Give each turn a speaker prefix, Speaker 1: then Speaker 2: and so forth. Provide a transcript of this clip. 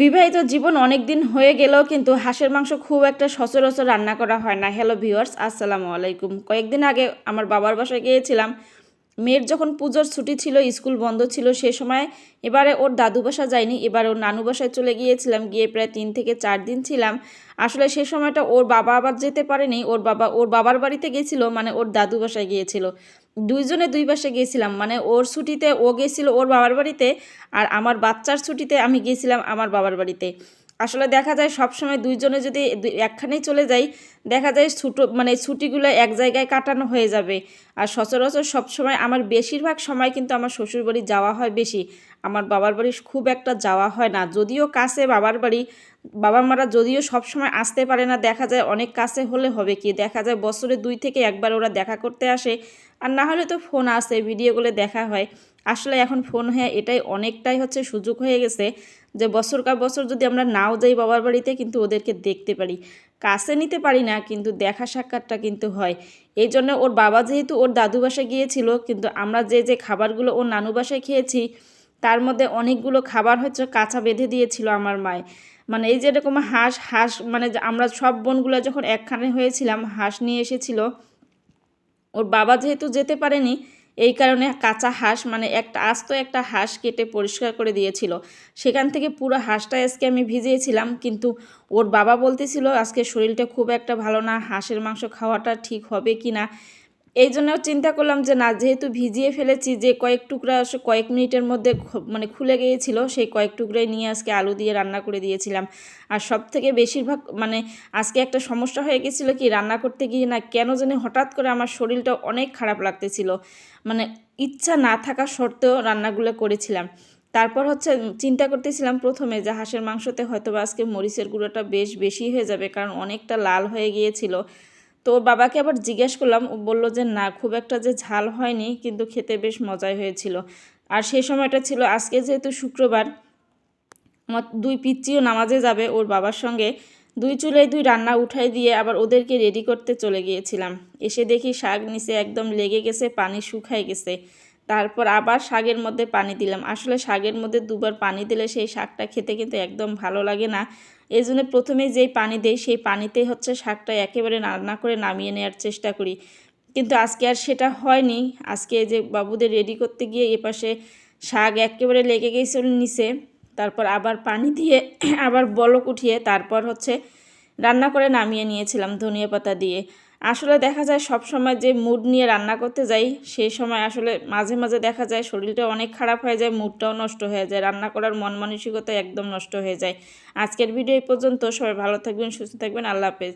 Speaker 1: বিবাহিত জীবন অনেক দিন হয়ে গেলেও কিন্তু হাঁসের মাংস খুব একটা সচরাচর রান্না করা হয় না। হ্যালো ভিউয়ার্স আসসালামু আলাইকুম। কয়েকদিন আগে আমার বাবার বাসায় গিয়েছিলাম। মেয়ের যখন পুজোর ছুটি ছিল, স্কুল বন্ধ ছিল সে সময়, এবারে ওর দাদু বাসা যায়নি, এবারে ওর নানু বাসায় চলে গিয়েছিলাম, গিয়ে প্রায় তিন থেকে চার দিন ছিলাম। আসলে সে সময়টা ওর বাবা আবার যেতে পারেনি, ওর বাবা, ওর বাবার বাড়িতে গেছিল মানে ওর দাদু বাসায় গিয়েছিল। দুইজনে দুই বাসে গিয়েছিলাম মানে ওর ছুটিতে ও গেছিল ওর বাবার বাড়িতে, আর আমার বাচ্চার ছুটিতে আমি গিয়েছিলাম আমার বাবার বাড়িতে। আসলে দেখা যায় সব সময় দুইজনে যদি একখানেই চলে যাই, দেখা যায় ছুটো মানে ছুটিগুলো এক জায়গায় কাটানো হয়ে যাবে। আর সচরাচর সবসময় আমার বেশিরভাগ সময় কিন্তু আমার শ্বশুরবাড়ি যাওয়া হয় বেশি। আমার বাবার বাড়ি খুব একটা যাওয়া হয় না। যদিও কাছে বাবার বাড়ি, বাবা মারা যদিও সবসময় আসতে পারে না, দেখা যায় অনেক কাছে হলে হবে কি? দেখা যায় বছরে দুই থেকে একবার ওরা দেখা করতে আসে। আর না হলে তো ফোন আসে, ভিডিওগুলো দেখা হয়। আসলে এখন ফোন হয়ে এটাই অনেকটাই হচ্ছে সুযোগ হয়ে গেছে যে বছর কা বছর যদি আমরা নাও যাই বাবার বাড়িতে কিন্তু ওদেরকে দেখতে পারি। কাছে নিতে পারি না, কিন্তু দেখা সাক্ষাৎটা কিন্তু হয়। এই জন্য ওর বাবা যেহেতু ওর দাদু বাসায় গিয়েছিল, কিন্তু আমরা যে যে খাবারগুলো ওর নানু বাসায় খেয়েছি, তার মধ্যে অনেকগুলো খাবার হচ্ছে কাঁচা বেঁধে দিয়েছিল আমার মায়। মানে এই যেরকম হাঁস হাঁস মানে আমরা সব বোনগুলো যখন একখানে হয়েছিলাম, হাঁস নিয়ে এসেছিল। ওর বাবা যেহেতু যেতে পারেনি এই কারণে কাঁচা হাঁস মানে একটা আস্ত একটা হাঁস কেটে পরিষ্কার করে দিয়েছিল। সেখান থেকে পুরো হাঁসটা আজকে আমি ভিজিয়েছিলাম, কিন্তু ওর বাবা বলতেছিল, আজকে শরীরটা খুব একটা ভালো না, হাঁসের মাংস খাওয়াটা ঠিক হবে কি না এই জন্য চিন্তা করলাম যে না, যেহেতু ভিজিয়ে ফেলেছি, যে কয়েক টুকরা কয়েক মিনিটের মধ্যে মানে খুলে গিয়েছিল, সেই কয়েক টুকরাই নিয়ে আজকে আলু দিয়ে রান্না করে দিয়েছিলাম। আর সব থেকে বেশিরভাগ মানে আজকে একটা সমস্যা হয়ে গেছিল কি, রান্না করতে গিয়ে না কেন জানি হঠাৎ করে আমার শরীরটা অনেক খারাপ লাগতেছিল। মানে ইচ্ছা না থাকা সত্ত্বেও রান্নাগুলো করেছিলাম। তারপর হচ্ছে চিন্তা করতেছিলাম প্রথমে যে হাঁসের মাংসতে হয়তো আজকে মরিচের গুঁড়োটা বেশ বেশি হয়ে যাবে, কারণ অনেকটা লাল হয়ে গিয়েছিল। তো বাবাকে আবার জিজ্ঞেস করলাম বলল যে, না, খুব একটা যে ঝাল হয়নি, কিন্তু খেতে বেশ মজাই হয়েছিল। আর সেই সময়টা ছিল, আজকে যেহেতু শুক্রবার দুই পিচ্চিও নামাজে যাবে, ওর বাবার সঙ্গে দুই চুলায় দুই রান্না উঠাই দিয়ে আবার ওদেরকে রেডি করতে চলে গিয়েছিলাম। এসে দেখি শাক নিচে একদম লেগে গেছে, পানি শুকাই গেছে। তারপর আবার শাকের মধ্যে পানি দিলাম। আসলে শাকের মধ্যে দুবার পানি দিলে সেই শাকটা খেতে কিন্তু একদম ভালো লাগে না। এই জন্য প্রথমেই যেই পানি দেই, সেই পানিতেই হচ্ছে শাকটা একেবারে রান্না করে নামিয়ে নেওয়ার চেষ্টা করি। কিন্তু আজকে আর সেটা হয়নি। আজকে যে বাবুদের রেডি করতে গিয়ে এপাশে শাক একেবারে লেগে গেছিল নিচে। তারপর আবার পানি দিয়ে আবার বলক উঠিয়ে তারপর হচ্ছে রান্না করে নামিয়ে নিয়েছিলাম ধনিয়া পাতা দিয়ে। আসলে দেখা যায় সব সময় যে মুড নিয়ে রান্না করতে যাই, সেই সময় আসলে মাঝে মাঝে দেখা যায় শরীরটা অনেক খারাপ হয়ে যায় মুডটাও নষ্ট হয়ে যায়, রান্না করার মন মানসিকতা একদম নষ্ট হয়ে যায়। আজকের ভিডিও এই পর্যন্ত, সবাই ভালো থাকবেন, সুস্থ থাকবেন, আল্লাহ হাফেজ।